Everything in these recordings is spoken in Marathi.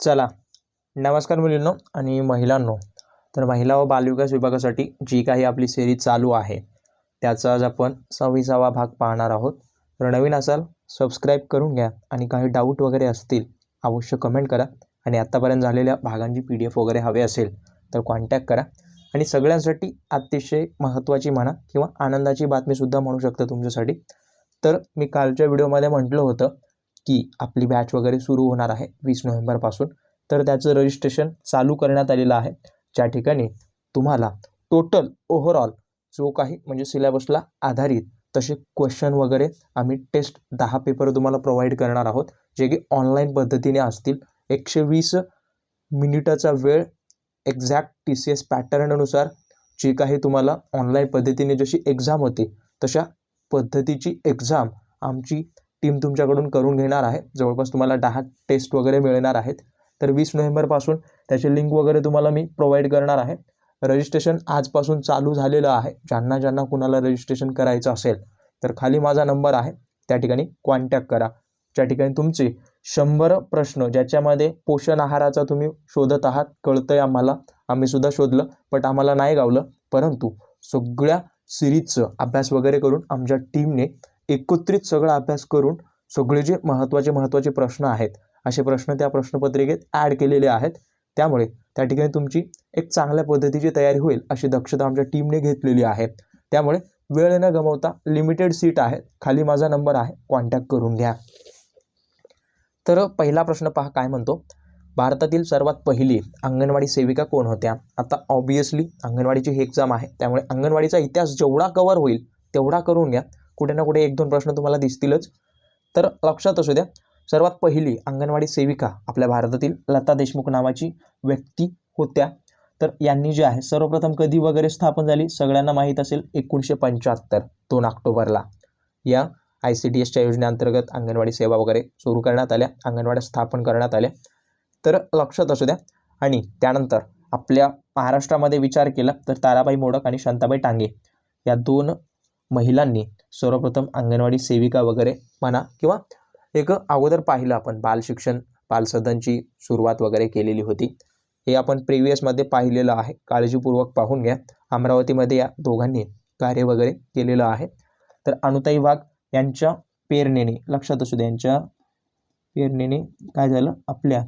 चला नमस्कार मुलींनो आणि महिलांनो. तर महिला व बालविकास विभागासाठी जी काही आपली सेरी चालू आहे त्याचा आज आपण सव्वीसावा भाग पाहणार आहोत. तर नवीन असाल सबस्क्राईब करून घ्या आणि काही डाऊट वगैरे असतील अवश्य कमेंट करा आणि आत्तापर्यंत झालेल्या भागांची पी डी एफ वगैरे हवे असेल तर कॉन्टॅक्ट करा. आणि सगळ्यांसाठी अतिशय महत्त्वाची म्हणा किंवा आनंदाची बातमीसुद्धा म्हणू शकता तुमच्यासाठी. तर मी कालच्या व्हिडिओमध्ये म्हटलं होतं की आपली बॅच वगैरे सुरू होणार आहे वीस नोव्हेंबरपासून. तर त्याचं रजिस्ट्रेशन चालू करण्यात आलेलं आहे. ज्या ठिकाणी तुम्हाला टोटल ओव्हरऑल जो काही म्हणजे सिलेबसला आधारित तसे क्वेश्चन वगैरे आम्ही टेस्ट दहा पेपर तुम्हाला प्रोव्हाइड करणार आहोत. जे की ऑनलाईन पद्धतीने असतील. एकशे वीस मिनिटाचा वेळ एक्झॅक्ट टी सी एस पॅटर्ननुसार जे काही तुम्हाला ऑनलाईन पद्धतीने जशी एक्झाम होते तशा पद्धतीची एक्झाम आमची टीम तुमच्याकडून करून घेणार आहे. जवळपास तुम्हाला दहा टेस्ट वगैरे मिळणार आहेत. तर वीस नोव्हेंबरपासून त्याचे लिंक वगैरे तुम्हाला मी प्रोव्हाइड करणार आहे. रजिस्ट्रेशन आजपासून चालू झालेलं आहे. ज्यांना ज्यांना कुणाला रजिस्ट्रेशन करायचं असेल तर खाली माझा नंबर आहे. त्या ठिकाणी कॉन्टॅक्ट करा. ज्या ठिकाणी तुमचे शंभर प्रश्न ज्याच्यामध्ये पोषण आहाराचा तुम्ही शोधत आहात कळतं आहे आम्हाला. आम्ही सुद्धा शोधलं बट आम्हाला नाही गावलं. परंतु सगळ्या सिरीजचं अभ्यास वगैरे करून आमच्या टीमने एकत्रित सगळा अभ्यास करून सगळे जे महत्त्वाचे महत्त्वाचे प्रश्न आहेत असे प्रश्न त्या प्रश्नपत्रिकेत ॲड केलेले आहेत. त्यामुळे त्या ठिकाणी तुमची एक चांगल्या पद्धतीची तयारी होईल अशी दक्षता आमच्या टीमने घेतलेली आहे. त्यामुळे वेळ न गमवता लिमिटेड सीट आहे. खाली माझा नंबर आहे. कॉन्टॅक्ट करून घ्या. तर पहिला प्रश्न पहा काय म्हणतो? भारतातील सर्वात पहिली अंगणवाडी सेविका कोण होत्या? आता ऑब्वियसली अंगणवाडीची ही एक्झाम आहे. त्यामुळे अंगणवाडीचा इतिहास जेवढा कवर होईल तेवढा करून घ्या. कुठे ना कुठे एक दोन प्रश्न तुम्हाला दिसतीलच. तर लक्षात असू द्या सर्वात पहिली अंगणवाडी सेविका आपल्या भारतातील लता देशमुख नावाची व्यक्ती होत्या. तर यांनी जे आहे सर्वप्रथम कधी वगैरे स्थापन झाली? सगळ्यांना माहीत असेल एकोणीसशे पंच्याहत्तर दोन ऑक्टोबरला. या आय सी डी एसच्या योजनेअंतर्गत अंगणवाडी सेवा वगैरे सुरू करण्यात आल्या अंगणवाड्या स्थापन करण्यात आल्या. तर लक्षात असू द्या आणि त्यानंतर आपल्या महाराष्ट्रामध्ये विचार केला तर ताराबाई मोडक आणि शांताबाई टांगे या दोन महिलांनी सर्वप्रथम अंगणवाडी सेविका वगैरे म्हणा किंवा एक अगोदर पाहिलं आपण बालशिक्षण बालसदनची सुरुवात वगैरे केलेली होती. हे आपण प्रिव्हियसमध्ये पाहिलेलं आहे. काळजीपूर्वक पाहून घ्या. अमरावतीमध्ये या दोघांनी कार्य वगैरे केलेलं आहे. तर अनुताई वाघ यांच्या पेरणेने लक्षात असू दे यांच्या प्रेरणेने काय झालं? आपल्या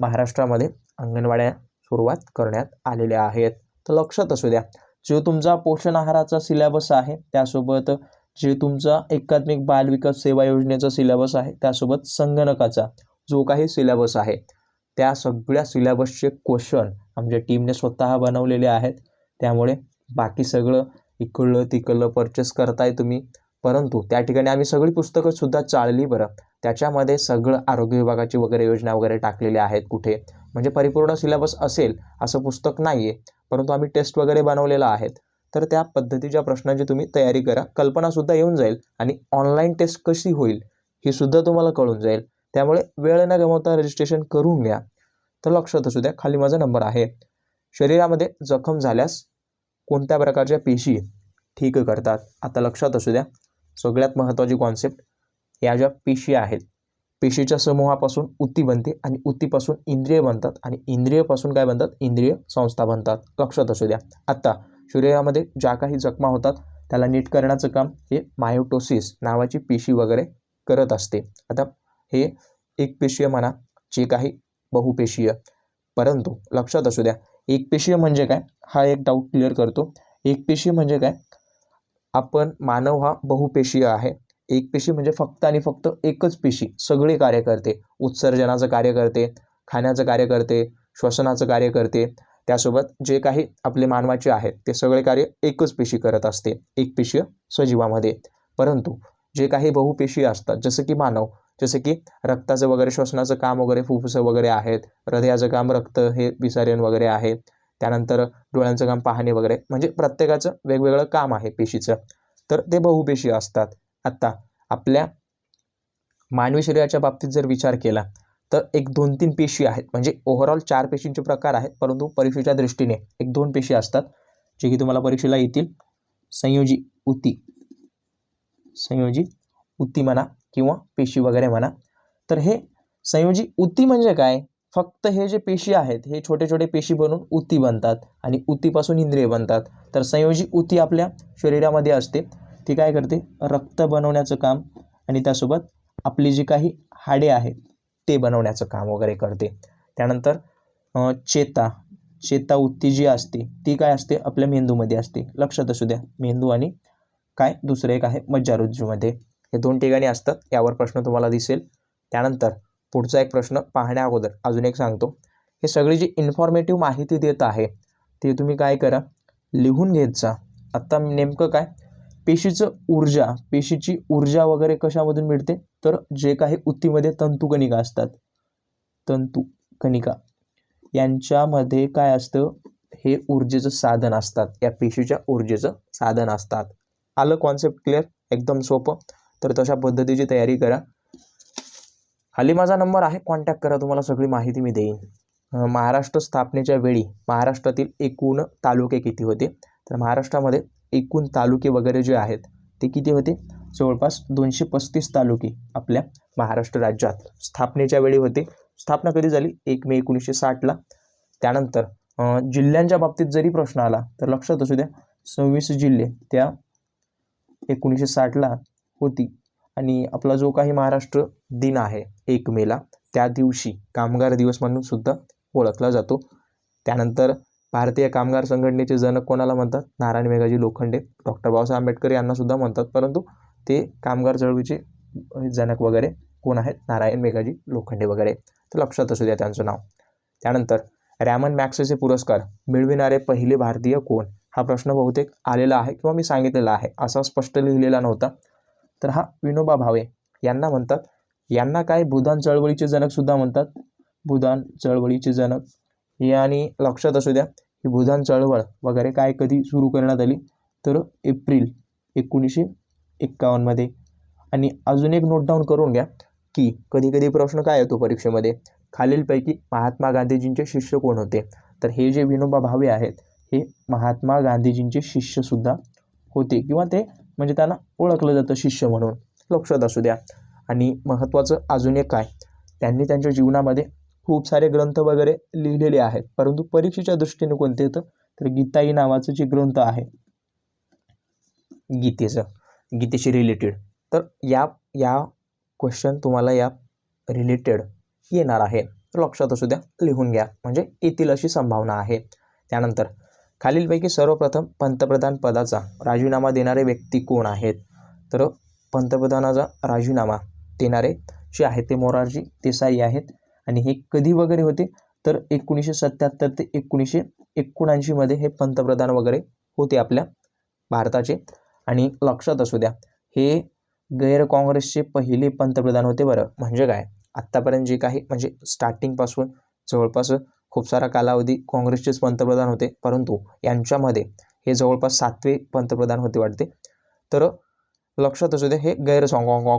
महाराष्ट्रामध्ये अंगणवाड्या सुरुवात करण्यात आलेल्या आहेत. तर लक्षात असू द्या. जो तुमचा पोषण आहाराचा सिलेबस आहे त्यासोबत जे तुमचा एकात्मिक बालविकास सेवा योजनेचा सिलेबस आहे त्यासोबत संगणकाचा जो काही सिलेबस आहे त्या सगळ्या सिलेबसचे क्वेश्चन आमच्या टीमने स्वतः बनवलेले आहेत. त्यामुळे बाकी सगळं इकडलं तिकडलं परचेस करताय तुम्ही. परंतु त्या ठिकाणी आम्ही सगळी पुस्तकंसुद्धा चाळली बरं. त्याच्यामध्ये सगळं आरोग्य विभागाची वगैरे योजना वगैरे टाकलेल्या आहेत कुठे. म्हणजे परिपूर्ण सिलेबस असेल असं पुस्तक नाही आहे परंतु आम्ही टेस्ट वगैरे बनवलेलं आहेत. तर त्या पद्धतीच्या प्रश्नांची तुम्ही तयारी करा. कल्पनासुद्धा येऊन जाईल आणि ऑनलाईन टेस्ट कशी होईल ही सुद्धा तुम्हाला कळून जाईल. त्यामुळे वेळ न गमावता रजिस्ट्रेशन करून घ्या. तर लक्षात असू द्या खाली माझा नंबर आहे. शरीरामध्ये जखम झाल्यास कोणत्या प्रकारच्या पेशी ठीक करतात? आता लक्षात असू द्या सगळ्यात महत्त्वाची कॉन्सेप्ट या ज्या पेशी आहेत पेशीच्या समूहापासून उत्ती बनते आणि उतीपासून इंद्रिय बनतात आणि इंद्रियपासून काय बनतात? इंद्रिय संस्था बनतात. लक्षात असू द्या. आत्ता शरीरामध्ये ज्या काही जखमा होतात त्याला नीट करण्याचं काम हे मायोटोसिस नावाची पेशी वगैरे करत असते. आता हे एक पेशीय म्हणा जे काही बहुपेशीय परंतु लक्षात असू द्या एक पेशीय म्हणजे काय? हा एक डाऊट क्लिअर करतो. एक पेशी म्हणजे काय? आपण मानव हा बहुपेशीय आहे. एक पेशी म्हणजे फक्त आणि फक्त एकच पेशी. सगळे कार्य करते. उत्सर्जनाचं कार्य करते खाण्याचं कार्य करते श्वसनाचं कार्य करते. त्यासोबत जे काही आपले मानवाचे आहेत ते सगळे कार्य एकच पेशी करत असते. एक पेशीय सजीवामध्ये परंतु जे काही बहुपेशी असतात जसं की मानव जसं की रक्ताचं वगैरे श्वसनाचं काम वगैरे फुफ्फुसं वगैरे आहेत हृदयाचं काम रक्त हे विसारण वगैरे आहे. त्यानंतर डोळ्यांचं काम पाहणे वगैरे म्हणजे प्रत्येकाचं वेगवेगळं काम आहे पेशीचं. तर ते बहुपेशी असतात. आत्ता. आपल्या मानवी शरीराच्या बाबतीत जर विचार केला तर एक दोन तीन पेशी आहेत. म्हणजे ओव्हरऑल चार पेशींचे प्रकार आहेत परंतु परीक्षेच्या दृष्टीने एक दोन पेशी असतात जे की तुम्हाला परीक्षेला येतील. संयोजी उती संयोजी उती म्हणा किंवा पेशी वगैरे म्हणा. तर हे संयोजी उती म्हणजे काय? फक्त हे जे पेशी आहेत हे छोटे छोटे पेशी बनून उती बनतात आणि उतीपासून इंद्रिय बनतात. तर संयोजी उती आपल्या शरीरामध्ये असते. ती काय करते? रक्त बनवण्याचं काम आणि त्यासोबत आपली जी काही हाडे आहेत ते बनवण्याचं काम वगैरे करते. त्यानंतर चेता चेता उत्ती जी असते ती काय असते? आपल्या मेंदूमध्ये असते. लक्षात असू द्या मेंदू आणि काय? दुसरं एक आहे मज्जारुज्जूमध्ये. हे दोन ठिकाणी असतात यावर प्रश्न तुम्हाला दिसेल. त्यानंतर पुढचा एक प्रश्न पाहण्या अगोदर. अजून एक सांगतो. हे सगळी जी इन्फॉर्मेटिव्ह माहिती देत आहे ते तुम्ही काय करा? लिहून घेत जा. आत्ता नेमकं काय? पेशीचं ऊर्जा पेशीची ऊर्जा वगैरे कशामधून मिळते? तर जे काही उतीमध्ये तंतुकणिका असतात. तंतू कणिका यांच्यामध्ये काय असतं? हे ऊर्जेचं साधन असतात. या पेशीच्या ऊर्जेचं साधन असतात. आलं कॉन्सेप्ट क्लिअर एकदम सोपं. तर तशा पद्धतीची तयारी करा. खाली माझा नंबर आहे. कॉन्टॅक्ट करा. तुम्हाला सगळी माहिती मी देईन. महाराष्ट्र स्थापनेच्या वेळी महाराष्ट्रातील एकूण तालुके किती होते? तर महाराष्ट्रामध्ये एकूण तालुके वगैरे जे आहेत ते किती होते? जवळपास दोनशे पस्तीस तालुके आपल्या महाराष्ट्र राज्यात स्थापनेच्या वेळी होते. स्थापना कधी झाली? एक मे एकोणीसशे साठला. त्यानंतर जिल्ह्यांच्या बाबतीत जरी प्रश्न आला तर लक्षात असू द्या सव्वीस जिल्हे त्या एकोणीसशे साठला होती. आणि आपला जो काही महाराष्ट्र दिन आहे एक मेला त्या दिवशी कामगार दिवस म्हणून सुद्धा ओळखला जातो. त्यानंतर भारतीय कामगार संघटनेचे जनक कोणाला म्हणतात? नारायण मेघाजी लोखंडे. डॉक्टर बाबासाहेब आंबेडकर यांनासुद्धा म्हणतात. परंतु ते कामगार चळवळीचे जनक वगैरे कोण आहेत? नारायण मेघाजी लोखंडे वगैरे. तर लक्षात असू द्या त्यांचं नाव. त्यानंतर रॅमन मॅक्सेचे पुरस्कार मिळविणारे पहिले भारतीय कोण? हा प्रश्न बहुतेक आलेला आहे किंवा मी सांगितलेला आहे असा स्पष्ट लिहिलेला नव्हता. तर हा विनोबा भावे यांना म्हणतात. यांना काय भूदान चळवळीचे जनकसुद्धा म्हणतात? भूदान चळवळीचे जनक हे आणि लक्षात असू द्या ही भूदान चळवळ वगैरे काय कधी सुरू करण्यात आली? तर एप्रिल एकोणीसशे एक्कावन्नमध्ये. आणि अजून एक नोट डाऊन करून घ्या की कधी कधी प्रश्न काय येतो परीक्षेमध्ये? खालीलपैकी महात्मा गांधीजींचे शिष्य कोण होते? तर हे जे विनोबा भावे आहेत हे महात्मा गांधीजींचे शिष्यसुद्धा होते किंवा ते म्हणजे त्यांना ओळखलं जातं शिष्य म्हणून. लक्षात असू द्या. आणि महत्त्वाचं अजून एक काय? त्यांनी त्यांच्या जीवनामध्ये खूप सारे ग्रंथ वगैरे लिहिलेले आहेत. परंतु परीक्षेच्या दृष्टीने कोणते येतं? तर गीताई नावाचं जे ग्रंथ आहे गीतेचं गीतेशी रिलेटेड तर या या क्वेश्चन तुम्हाला या रिलेटेड येणार आहे. लक्षात असू द्या लिहून घ्या. म्हणजे येतील अशी संभावना आहे. त्यानंतर खालीलपैकी सर्वप्रथम पंतप्रधान पदाचा राजीनामा देणारे व्यक्ती कोण आहेत? तर पंतप्रधानाचा राजीनामा देणारे जे आहेत ते मोरारजी देसाई आहेत. आणि हे कधी वगैरे होते? तर एकोणीसशे सत्याहत्तर ते एकोणीसशे एकोणऐंशीमध्ये हे पंतप्रधान वगैरे होते आपल्या भारताचे. आणि लक्षात असू द्या हे गैर काँग्रेसचे पहिले पंतप्रधान होते बरं. म्हणजे काय? आत्तापर्यंत जे काही म्हणजे स्टार्टिंगपासून जवळपास खूप सारा कालावधी काँग्रेसचेच पंतप्रधान होते. परंतु यांच्यामध्ये हे जवळपास सातवे पंतप्रधान होते वाटते. तर लक्षात असू दे हे गैर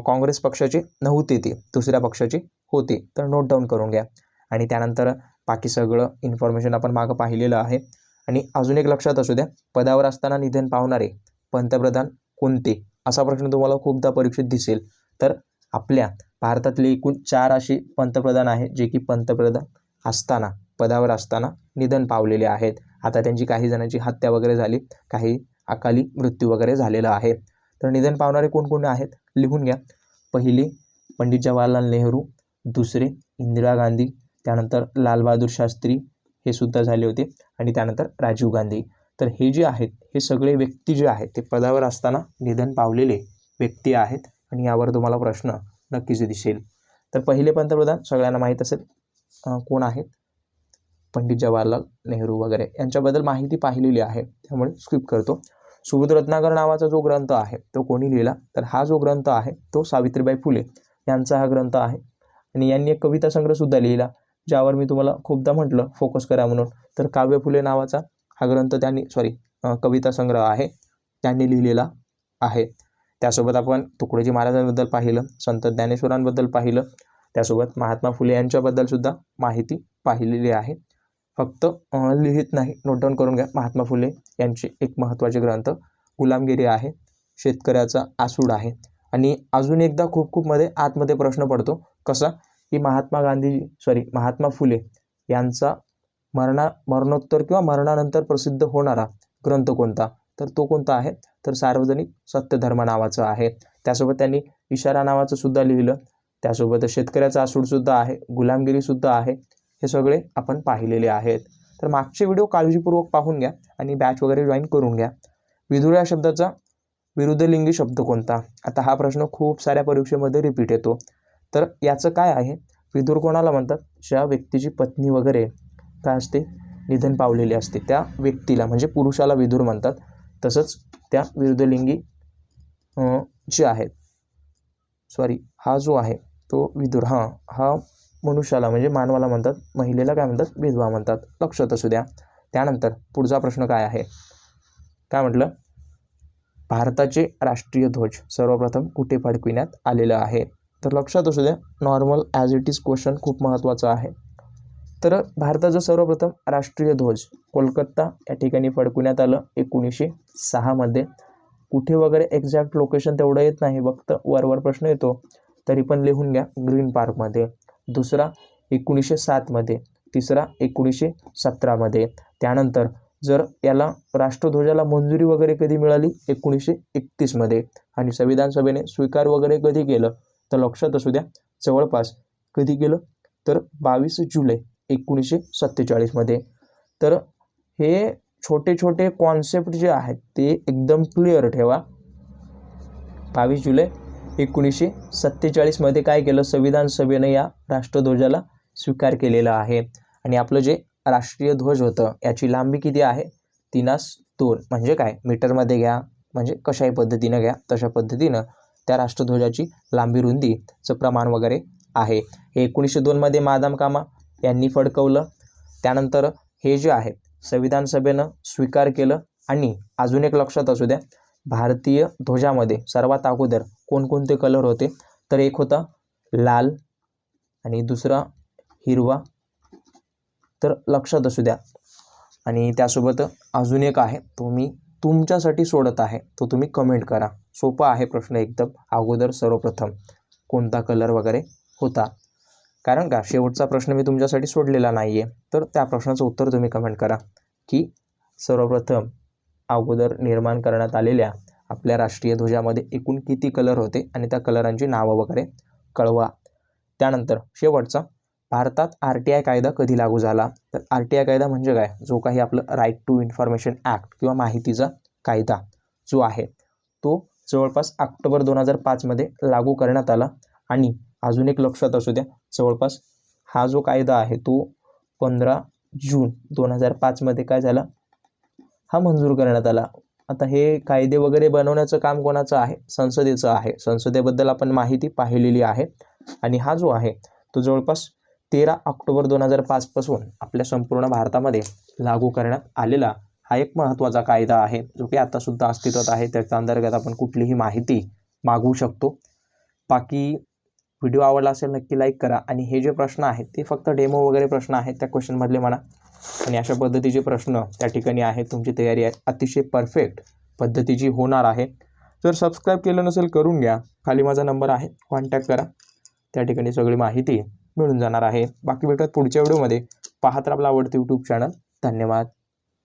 काँग्रेस पक्षाची नव्हती ती दुसऱ्या पक्षाची होती. तर नोट डाऊन करून घ्या. आणि त्यानंतर बाकी सगळं इन्फॉर्मेशन आपण मागं पाहिलेलं आहे. आणि अजून एक लक्षात असू द्या पदावर असताना निधन पावणारे पंतप्रधान कोणते? असा प्रश्न तुम्हाला खूपदा परीक्षेत दिसेल. तर आपल्या भारतातले एकूण चार असे पंतप्रधान आहेत जे की पंतप्रधान असताना पदावर असताना निधन पावलेले आहेत. आता त्यांची काही जणांची हत्या वगैरे झाली काही अकाली मृत्यू वगैरे झालेला आहे. तर निधन पावणारे कोण कोण आहेत? लिहून घ्या. पहिले पंडित जवाहरलाल नेहरू. दुसरे इंदिरा गांधी. त्यानंतर लालबहादूर शास्त्री. हे सुद्धा झाले होते. आणि त्यानंतर राजीव गांधी. तर हे जे आहेत हे सगळे व्यक्ती जे आहेत ते पदावर असताना निधन पावलेले व्यक्ती आहेत. आणि यावर तुम्हाला प्रश्न नक्कीच दिसेल. तर पहिले पंतप्रधान सगळ्यांना माहीत असेल कोण आहेत? पंडित जवाहरलाल नेहरू वगैरे. यांच्याबद्दल माहिती पाहिलेली आहे. त्यामुळे स्किप करतो. सुबोध रत्नाकर नावाचा जो ग्रंथ आहे तो कोणी लिहिला? तर हा जो ग्रंथ आहे तो सावित्रीबाई फुले यांचा हा ग्रंथ आहे. आणि यांनी एक कविता संग्रहसुद्धा लिहिला ज्यावर मी तुम्हाला खूपदा म्हटलं फोकस करा म्हणून. तर काव्य फुले नावाचा हा ग्रंथ त्यांनी सॉरी कविता संग्रह आहे त्यांनी लिहिलेला आहे. त्यासोबत आपण तुकडोजी महाराजांबद्दल पाहिलं संत ज्ञानेश्वरांबद्दल पाहिलं त्यासोबत महात्मा फुले यांच्याबद्दलसुद्धा माहिती पाहिलेली आहे. फक्त लिहित नाही. नोटडाऊन करून घ्या. महात्मा फुले यांचे एक महत्त्वाचे ग्रंथ. गुलामगिरी आहे. शेतकऱ्याचा आसूड आहे. आणि अजून एकदा खूप खूप मध्ये आतमध्ये प्रश्न पडतो. कसा? की महात्मा गांधी सॉरी महात्मा फुले यांचा मरणा मरणोत्तर किंवा मरणानंतर प्रसिद्ध होणारा ग्रंथ कोणता? तर तो कोणता आहे? तर सार्वजनिक सत्यधर्म नावाचा आहे. त्यासोबत त्यांनी इशारा नावाचं सुद्धा लिहिलं. त्यासोबत शेतकऱ्याचा आसूडसुद्धा आहे. गुलामगिरीसुद्धा आहे. हे सगळे आपण पाहिलेले आहेत. तर मागचे व्हिडिओ काळजीपूर्वक पाहून घ्या आणि बॅच वगैरे जॉईन करून घ्या. विधुर या शब्दाचा विरुद्धलिंगी शब्द कोणता? आता हा प्रश्न खूप साऱ्या परीक्षेमध्ये रिपीट येतो. तर याचं काय आहे? विधुर कोणाला म्हणतात? ज्या व्यक्तीची पत्नी वगैरे काय असते? निधन पावलेली असते. त्या व्यक्तीला म्हणजे पुरुषाला विधुर म्हणतात. तसंच त्या विरुद्धलिंगी अं, जे आहेत सॉरी हा जो आहे तो विदुर हां हा मनुष्याला म्हणजे मानवाला म्हणतात महिलेला काय म्हणतात? विधवा म्हणतात. लक्षात असू द्या. त्यानंतर पुढचा प्रश्न काय आहे? काय म्हटलं? भारताचे राष्ट्रीय ध्वज सर्वप्रथम कुठे फडकविण्यात आलेलं आहे? तर लक्षात असू द्या normal as it is question खूप महत्त्वाचा आहे. तर भारताचं सर्वप्रथम राष्ट्रीय ध्वज कोलकाता या ठिकाणी फडकवण्यात आलं एकोणीसशे सहामध्ये कुठे वगैरे एक्झॅक्ट लोकेशन तेवढं येत नाही फक्त वरवर प्रश्न येतो. तरी पण लिहून घ्या ग्रीन पार्कमध्ये. दुसरा एकोणीसशे सातमध्ये तिसरा एकोणीसशे सतरामध्ये त्यानंतर जर याला राष्ट्रध्वजाला मंजुरी वगैरे कधी मिळाली? एकोणीसशे एकतीसमध्ये आणि संविधान सभेने स्वीकार वगैरे कधी केलं? तर लक्षात असू द्या जवळपास कधी केलं? तर बावीस जुलै एकोणीसशे सत्तेचाळीसमध्ये तर हे छोटे छोटे कॉन्सेप्ट जे आहेत ते एकदम क्लिअर ठेवा. बावीस जुलै एकोणीसशे सत्तेचाळीसमध्ये काय केलं? संविधान सभेनं या राष्ट्रध्वजाला स्वीकार केलेला आहे. आणि आपलं जे राष्ट्रीय ध्वज होतं याची लांबी किती आहे? तिनास दोन. म्हणजे काय? मीटरमध्ये घ्या. म्हणजे कशाही पद्धतीनं घ्या. तशा पद्धतीनं त्या राष्ट्रध्वजाची लांबी रुंदीचं प्रमाण वगैरे आहे. हे एकोणीसशे दोनमध्ये मादाम कामा यांनी फडकवलं. त्यानंतर हे जे आहे संविधान सभेनं स्वीकार केलं. आणि अजून एक लक्षात असू द्या. भारतीय ध्वजामध्ये सर्वात अगोदर कोणकोणते कलर होते? तर एक होता लाल आणि दुसरा हिरवा. तर लक्षात असू द्या. आणि त्यासोबत अजून एक आहे तो मी तुमच्यासाठी सोडत आहे. तो तुम्ही कमेंट करा. सोपा आहे प्रश्न एकदम. अगोदर सर्वप्रथम कोणता कलर वगैरे होता? कारण का शेवटचा प्रश्न मी तुमच्यासाठी सोडलेला नाही आहे तर त्या प्रश्नाचं उत्तर तुम्ही कमेंट करा. की सर्वप्रथम अगोदर निर्माण करण्यात आलेल्या आपल्या राष्ट्रीय ध्वजामध्ये एकूण किती कलर होते आणि त्या कलरांची नावं वगैरे कळवा. त्यानंतर शेवटचा भारतात आर टी आय कायदा कधी लागू झाला? तर आर टी आय कायदा म्हणजे काय? जो काही आपलं राईट टू इन्फॉर्मेशन ॲक्ट किंवा माहितीचा कायदा जो आहे तो जवळपास ऑक्टोबर दोन हजार पाचमध्ये लागू करण्यात आला. आणि अजून एक लक्षात असू द्या जवळपास हा जो कायदा आहे तो पंधरा जून दोन हजार पाचमध्ये काय झाला? हा मंजूर करण्यात आला. आता हे कायदे वगैरे बनवण्याचं काम कोणाचं आहे? संसदेचं आहे. संसदेबद्दल आपण माहिती पाहिलेली आहे. आणि हा जो आहे तो जवळपास तेरा ऑक्टोबर दोन हजार पाचपासून आपल्या संपूर्ण भारतामध्ये लागू करण्यात आलेला हा एक महत्त्वाचा कायदा आहे जो की आतासुद्धा अस्तित्वात आहे. त्याच्या अंतर्गत आपण कुठलीही माहिती मागवू शकतो. बाकी व्हिडिओ आवडला असेल नक्की लाईक करा. आणि हे जे प्रश्न आहेत ते फक्त डेमो वगैरे प्रश्न आहेत त्या क्वेश्चनमधले म्हणा आणि अशा पद्धतीचे प्रश्न त्या ठिकाणी आहेत. तुमची तयारी आहे. अतिशय परफेक्ट पद्धतीची होणार आहे. जर सबस्क्राईब केलं नसेल करून घ्या. खाली माझा नंबर आहे. कॉन्टॅक्ट करा. त्या ठिकाणी सगळी माहिती मिळून जाणार आहे. बाकी भेटत पुढच्या व्हिडिओमध्ये पाहत राहा आपला आवडते यूट्यूब चॅनल धन्यवाद.